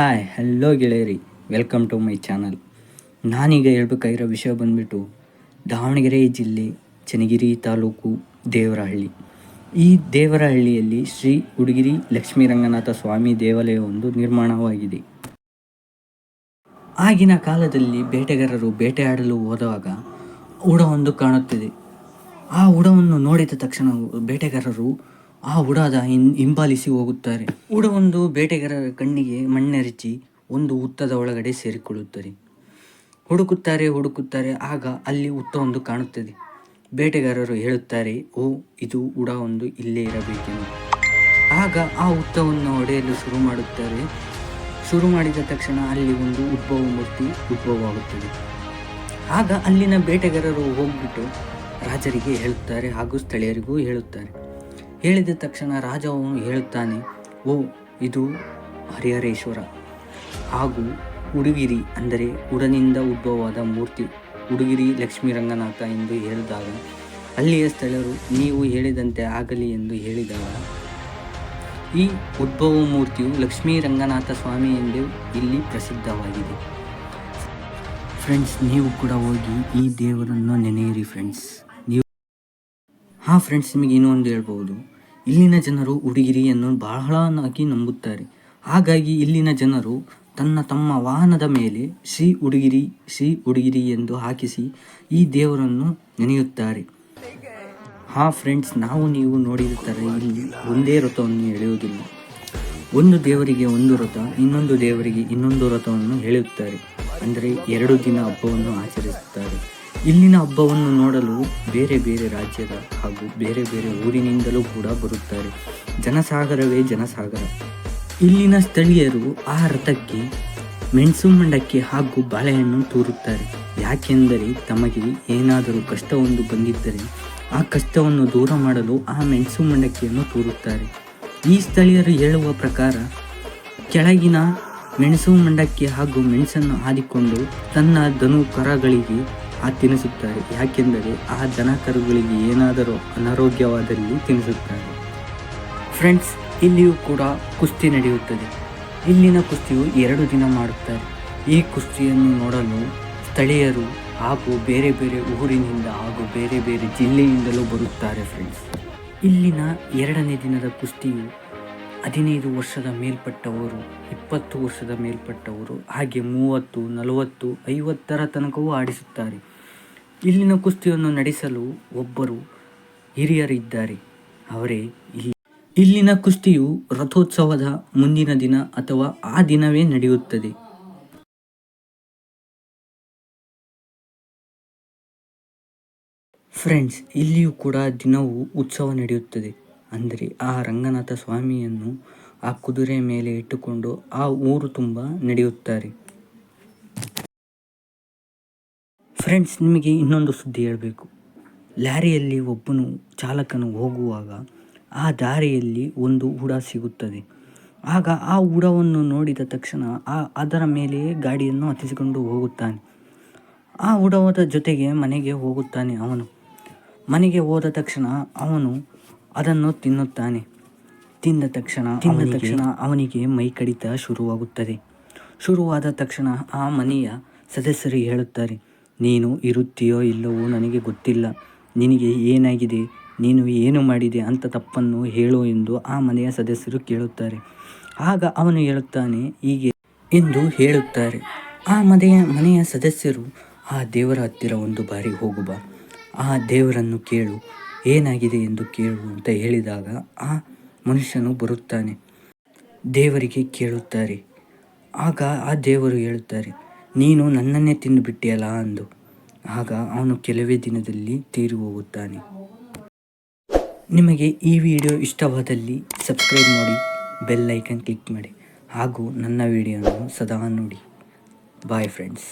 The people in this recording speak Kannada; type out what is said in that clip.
ಹಾಯ್ ಹಲೋ ಗೆಳೆಯರಿ. ವೆಲ್ಕಮ್ ಟು ಮೈ ಚಾನಲ್ ನಾನೀಗ ಹೇಳ್ಬೇಕಾಗಿರೋ ವಿಷಯ ಬಂದ್ಬಿಟ್ಟು ದಾವಣಗೆರೆ ಜಿಲ್ಲೆ ಚನ್ನಗಿರಿ ತಾಲೂಕು ದೇವರಹಳ್ಳಿ. ಈ ದೇವರಹಳ್ಳಿಯಲ್ಲಿ ಶ್ರೀ ಹುಡುಗಿರಿ ಲಕ್ಷ್ಮೀ ರಂಗನಾಥ ಸ್ವಾಮಿ ದೇವಾಲಯವೊಂದು ನಿರ್ಮಾಣವಾಗಿದೆ. ಆಗಿನ ಕಾಲದಲ್ಲಿ ಬೇಟೆಗಾರರು ಬೇಟೆಯಾಡಲು ಹೋದಾಗ ಉಡವೊಂದು ಕಾಣುತ್ತದೆ. ಆ ಉಡವನ್ನು ನೋಡಿದ ತಕ್ಷಣ ಬೇಟೆಗಾರರು ಆ ಉಡಾದ ಹಿಂ, ಹಿಂಬಾಲಿಸಿ ಹೋಗುತ್ತಾರೆ. ಒಂದು ಬೇಟೆಗಾರರ ಕಣ್ಣಿಗೆ ಮಣ್ಣೆರಚಿ ಒಂದು ಹುತ್ತದ ಒಳಗಡೆ ಸೇರಿಕೊಳ್ಳುತ್ತದೆ. ಹುಡುಕುತ್ತಾರೆ ಹುಡುಕುತ್ತಾರೆ, ಆಗ ಅಲ್ಲಿ ಹುತ್ತವೊಂದು ಕಾಣುತ್ತದೆ. ಬೇಟೆಗಾರರು ಹೇಳುತ್ತಾರೆ, ಓ, ಇದು ಉಡ ಒಂದು ಇಲ್ಲೇ ಇರಬೇಕೆಂದು ಆಗ ಆ ಹುತ್ತವನ್ನು ಹೊಡೆಯಲು ಶುರು ಮಾಡುತ್ತಾರೆ. ಶುರು ಮಾಡಿದ ತಕ್ಷಣ ಅಲ್ಲಿ ಒಂದು ಉದ್ಭವ ಮೂರ್ತಿ ಉದ್ಭವವಾಗುತ್ತದೆ. ಆಗ ಅಲ್ಲಿನ ಬೇಟೆಗಾರರು ಹೋಗ್ಬಿಟ್ಟು ರಾಜರಿಗೆ ಹೇಳುತ್ತಾರೆ ಹಾಗೂ ಸ್ಥಳೀಯರಿಗೂ ಹೇಳುತ್ತಾರೆ. ಹೇಳಿದ ತಕ್ಷಣ ರಾಜವನು ಹೇಳುತ್ತಾನೆ, ಓ, ಇದು ಹರಿಹರೇಶ್ವರ. ಹಾಗೂ ಉಡುಗಿರಿ ಅಂದರೆ ಉಡನಿಂದ ಉದ್ಭವವಾದ ಮೂರ್ತಿ, ಉಡುಗಿರಿ ಲಕ್ಷ್ಮೀ ರಂಗನಾಥ ಎಂದು ಹೇಳಿದಾಗ, ಅಲ್ಲಿಯ ಸ್ಥಳರು ನೀವು ಹೇಳಿದಂತೆ ಆಗಲಿ ಎಂದು ಹೇಳಿದಾಗ, ಈ ಉದ್ಭವ ಮೂರ್ತಿಯು ಲಕ್ಷ್ಮೀ ರಂಗನಾಥ ಸ್ವಾಮಿ ಎಂದು ಇಲ್ಲಿ ಪ್ರಸಿದ್ಧವಾಗಿದೆ. ಫ್ರೆಂಡ್ಸ್ ನೀವು ಕೂಡ ಹೋಗಿ ಈ ದೇವರನ್ನು ನೆನೆಯಿರಿ ಫ್ರೆಂಡ್ಸ್ ಹಾಂ ಫ್ರೆಂಡ್ಸ್ ನಿಮಗೆ ಇನ್ನೊಂದು ಹೇಳ್ಬೋದು ಇಲ್ಲಿನ ಜನರು ಉಡುಗಿರಿಯನ್ನು ಬಹಳನಾಗಿ ನಂಬುತ್ತಾರೆ. ಹಾಗಾಗಿ ಇಲ್ಲಿನ ಜನರು ತನ್ನ ತಮ್ಮ ವಾಹನದ ಮೇಲೆ ಶ್ರೀ ಉಡುಗಿರಿ ಶ್ರೀ ಉಡುಗಿರಿ ಎಂದು ಹಾಕಿಸಿ ಈ ದೇವರನ್ನು ನೆನೆಯುತ್ತಾರೆ. ಹಾ ಫ್ರೆಂಡ್ಸ್ ನಾವು ನೀವು ನೋಡಿದ ಥರ ಇಲ್ಲಿ ಒಂದೇ ರಥವನ್ನು ಎಳೆಯುವುದಿಲ್ಲ. ಒಂದು ದೇವರಿಗೆ ಒಂದು ರಥ ಇನ್ನೊಂದು ದೇವರಿಗೆ ಇನ್ನೊಂದು ರಥವನ್ನು ಎಳೆಯುತ್ತಾರೆ. ಅಂದರೆ ಎರಡು ದಿನ ಹಬ್ಬವನ್ನು ಆಚರಿಸುತ್ತಾರೆ. ಇಲ್ಲಿನ ಹಬ್ಬವನ್ನು ನೋಡಲು ಬೇರೆ ಬೇರೆ ರಾಜ್ಯದ ಹಾಗೂ ಬೇರೆ ಬೇರೆ ಊರಿನಿಂದಲೂ ಕೂಡ ಬರುತ್ತಾರೆ. ಜನಸಾಗರವೇ ಜನಸಾಗರ. ಇಲ್ಲಿನ ಸ್ಥಳೀಯರು ಆ ರಥಕ್ಕೆ, ಮೆಣಸು ಮಂಡಕ್ಕಿ ಹಾಗೂ ಬಾಳೆಹಣ್ಣು ತೂರುತ್ತಾರೆ. ಯಾಕೆಂದರೆ ತಮಗೆ ಏನಾದರೂ ಕಷ್ಟವೊಂದು ಬಂದಿದ್ದರೆ ಆ ಕಷ್ಟವನ್ನು ದೂರ ಮಾಡಲು ಆ ಮೆಣಸು ಮಂಡಕ್ಕಿಯನ್ನು ತೂರುತ್ತಾರೆ. ಈ ಸ್ಥಳೀಯರು ಹೇಳುವ ಪ್ರಕಾರ, ಕೆಳಗಿನ ಮೆಣಸು ಮಂಡಕ್ಕಿ ಹಾಗೂ ಮೆಣಸನ್ನು ಹಾದಿಕೊಂಡು ತನ್ನ ದನು ಕರಗಳಿಗೆ ಆ ತಿನ್ನಿಸುತ್ತಾರೆ ಯಾಕೆಂದರೆ ಆ ದನ ಕರುಗಳಿಗೆ ಏನಾದರೂ ಅನಾರೋಗ್ಯವಾದಲ್ಲಿ ತಿನ್ನಿಸುತ್ತಾರೆ ಫ್ರೆಂಡ್ಸ್, ಇಲ್ಲಿಯೂ ಕೂಡ ಕುಸ್ತಿ ನಡೆಯುತ್ತದೆ. ಇಲ್ಲಿನ ಕುಸ್ತಿಯು ಎರಡು ದಿನ ಮಾಡುತ್ತಾರೆ. ಈ ಕುಸ್ತಿಯನ್ನು ನೋಡಲು ಸ್ಥಳೀಯರು ಹಾಗೂ ಬೇರೆ ಬೇರೆ ಊರಿನಿಂದ ಹಾಗೂ ಬೇರೆ ಬೇರೆ ಜಿಲ್ಲೆಯಿಂದಲೂ ಬರುತ್ತಾರೆ ಫ್ರೆಂಡ್ಸ್. ಇಲ್ಲಿನ ಎರಡನೇ ದಿನದ ಕುಸ್ತಿಯು ಹದಿನೈದು ವರ್ಷದ ಮೇಲ್ಪಟ್ಟವರು, ಇಪ್ಪತ್ತು ವರ್ಷದ ಮೇಲ್ಪಟ್ಟವರು, ಹಾಗೆ ಮೂವತ್ತು, ನಲವತ್ತು, ಐವತ್ತರ ತನಕವೂ ಆಡಿಸುತ್ತಾರೆ. ಇಲ್ಲಿನ ಕುಸ್ತಿಯನ್ನು ನಡೆಸಲು ಒಬ್ಬರು ಹಿರಿಯರಿದ್ದಾರೆ. ಅವರೇ ಇಲ್ಲಿ. ಇಲ್ಲಿನ ಕುಸ್ತಿಯು ರಥೋತ್ಸವದ ಮುಂದಿನ ದಿನ ಅಥವಾ ಆ ದಿನವೇ ನಡೆಯುತ್ತದೆ. ಫ್ರೆಂಡ್ಸ್ ಇಲ್ಲಿಯೂ ಕೂಡ ದಿನವೂ ಉತ್ಸವ ನಡೆಯುತ್ತದೆ. ಅಂದರೆ ಆ ರಂಗನಾಥ ಸ್ವಾಮಿಯನ್ನು ಆ ಕುದುರೆ ಮೇಲೆ ಇಟ್ಟುಕೊಂಡು ಆ ಊರು ತುಂಬ ನಡೆಯುತ್ತಾರೆ. ಫ್ರೆಂಡ್ಸ್ ನಿಮಗೆ ಇನ್ನೊಂದು ಸುದ್ದಿ ಹೇಳಬೇಕು. ಲಾರಿಯಲ್ಲಿ ಒಬ್ಬನು ಚಾಲಕನು ಹೋಗುವಾಗ ಆ ದಾರಿಯಲ್ಲಿ ಒಂದು ಉಡ ಸಿಗುತ್ತದೆ. ಆಗ ಆ ಹುಡವನ್ನು ನೋಡಿದ ತಕ್ಷಣ ಆ ಅದರ ಮೇಲೆಯೇ ಗಾಡಿಯನ್ನು ಹತ್ತಿಸಿಕೊಂಡು ಹೋಗುತ್ತಾನೆ. ಆ ಹುಡವದ ಜೊತೆಗೆ ಮನೆಗೆ ಹೋಗುತ್ತಾನೆ ಅವನು. ಮನೆಗೆ ಹೋದ ತಕ್ಷಣ ಅವನು ಅದನ್ನು ತಿನ್ನುತ್ತಾನೆ. ತಿಂದ ತಕ್ಷಣ ತಿಂದ ತಕ್ಷಣ ಅವನಿಗೆ ಮೈ ಕಡಿತ ಶುರುವಾಗುತ್ತದೆ. ಶುರುವಾದ ತಕ್ಷಣ ಆ ಮನೆಯ ಸದಸ್ಯರು ಹೇಳುತ್ತಾರೆ ನೀನು ಇರುತ್ತೀಯೋ ಇಲ್ಲವೋ ನನಗೆ ಗೊತ್ತಿಲ್ಲ. ನಿನಗೆ ಏನಾಗಿದೆ? ನೀನು ಏನು ಮಾಡಿದೆ ಅಂತ ತಪ್ಪನ್ನು ಹೇಳು ಎಂದು ಆ ಮನೆಯ ಸದಸ್ಯರು ಕೇಳುತ್ತಾರೆ. ಆಗ ಅವನು ಹೇಳುತ್ತಾನೆ ಹೀಗೆ ಎಂದು ಹೇಳುತ್ತಾರೆ. ಆ ಮನೆಯ ಮನೆಯ ಸದಸ್ಯರು ಆ ದೇವರ ಹತ್ತಿರ ಒಂದು ಬಾರಿ ಹೋಗುವ ಆ ದೇವರನ್ನು ಕೇಳು. ಏನಾಗಿದೆ ಎಂದು ಕೇಳು ಅಂತ ಹೇಳಿದಾಗ ಆ ಮನುಷ್ಯನು ಬರುತ್ತಾನೆ. ದೇವರಿಗೆ ಕೇಳುತ್ತಾರೆ. ಆಗ ಆ ದೇವರು ಹೇಳುತ್ತಾರೆ, ನೀನು ನನ್ನನ್ನೇ ತಿಂದುಬಿಟ್ಟಿಯಲ್ಲ ಅಂದು. ಆಗ ಅವನು ಕೆಲವೇ ದಿನದಲ್ಲಿ ತೀರಿ ಹೋಗುತ್ತಾನೆ. ನಿಮಗೆ ಈ ವಿಡಿಯೋ ಇಷ್ಟವಾದಲ್ಲಿ ಸಬ್ಸ್ಕ್ರೈಬ್ ಮಾಡಿ, ಬೆಲ್ ಐಕನ್ ಕ್ಲಿಕ್ ಮಾಡಿ, ಹಾಗೂ ನನ್ನ ವಿಡಿಯೋವನ್ನು ಸದಾ ನೋಡಿ. Bye friends.